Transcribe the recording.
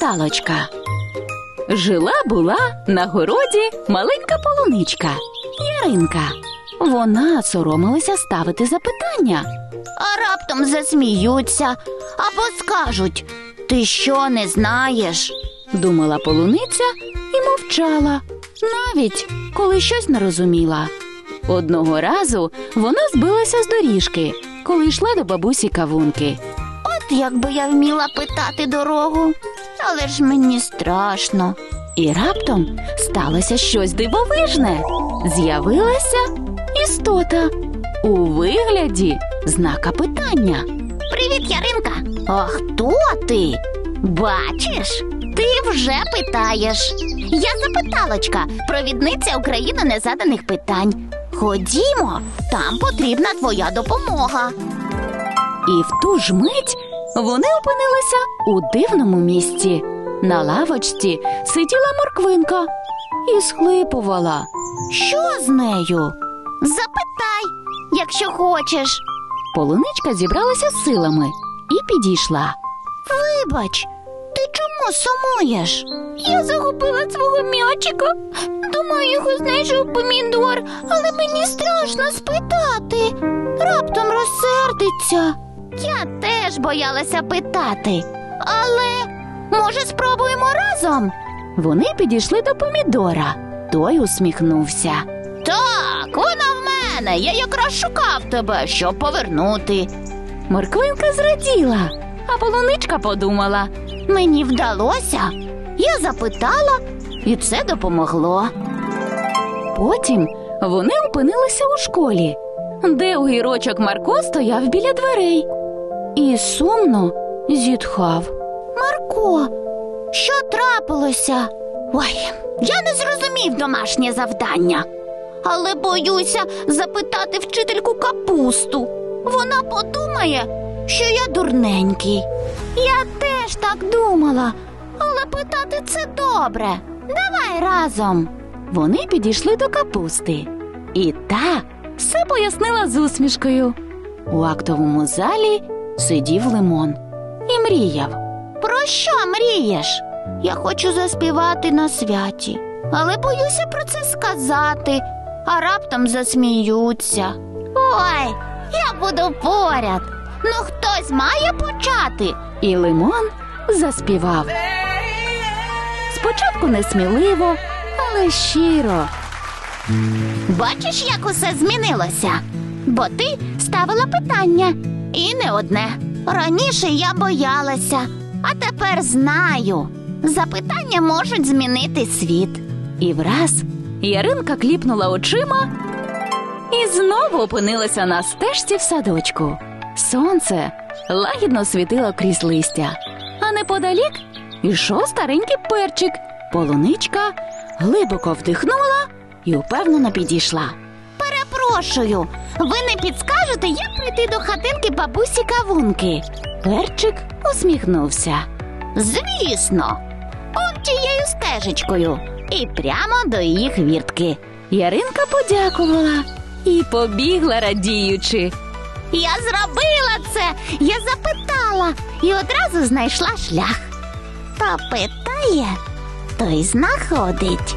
запиталочка. Жила була на городі маленька полуничка Яринка. Вона соромилася ставити запитання. А раптом засміються або скажуть: ти що не знаєш? Думала полуниця і мовчала, навіть коли щось не розуміла. Одного разу вона збилася з доріжки, коли йшла до бабусі кавунки. От якби я вміла питати дорогу, але ж мені страшно. І раптом сталося щось дивовижне. З'явилася істота у вигляді знака питання. Привіт, Яринка! А хто ти? Бачиш, ти вже питаєш. Я запиталочка, провідниця України незаданих питань. Ходімо, там потрібна твоя допомога. І в ту ж мить вони опинилися у дивному місці. На лавочці сиділа морквинка і схлипувала. Що з нею? Запитай, якщо хочеш. Полуничка зібралася з силами і підійшла. Вибач, ти чому сумуєш? Я загубила свого м'ячика. Думаю, його знайшов помідор, але мені страшно спитати. Раптом розсердиться. Я теж боялася питати, але може спробуємо разом? Вони підійшли до помідора. Той усміхнувся. Так, вона в мене. Я якраз шукав тебе, щоб повернути. Морквинка зраділа, а полуничка подумала. Мені вдалося. Я запитала, і це допомогло. Потім вони опинилися у школі, де огірочок Марко стояв біля дверей і сумно зітхав. Марко, що трапилося? Ой, я не зрозумів домашнє завдання, але боюся запитати вчительку капусту. Вона подумає, що я дурненький. Я теж так думала, але питати це добре. Давай разом. Вони підійшли до капусти, і та все пояснила з усмішкою. У актовому залі сидів лимон і мріяв. Про що мрієш? Я хочу заспівати на святі, але боюся про це сказати, а раптом засміються. Ой, я буду поряд. Ну хтось має почати. І лимон заспівав. Спочатку несміливо, але щиро. Бачиш, як усе змінилося? Бо ти ставила питання. І не одне. Раніше я боялася, а тепер знаю. Запитання можуть змінити світ. І враз Яринка кліпнула очима і знову опинилася на стежці в садочку. Сонце лагідно світило крізь листя, а неподалік ішов старенький перчик. Полуничка глибоко вдихнула і упевнено підійшла. Перепрошую, ви не підскажете, як прийти до хатинки бабусі кавунки? Перчик усміхнувся. Звісно, он тією стежечкою і прямо до її хвіртки. Яринка подякувала і побігла радіючи. Я зробила це, я запитала і одразу знайшла шлях. Хто питає, той знаходить.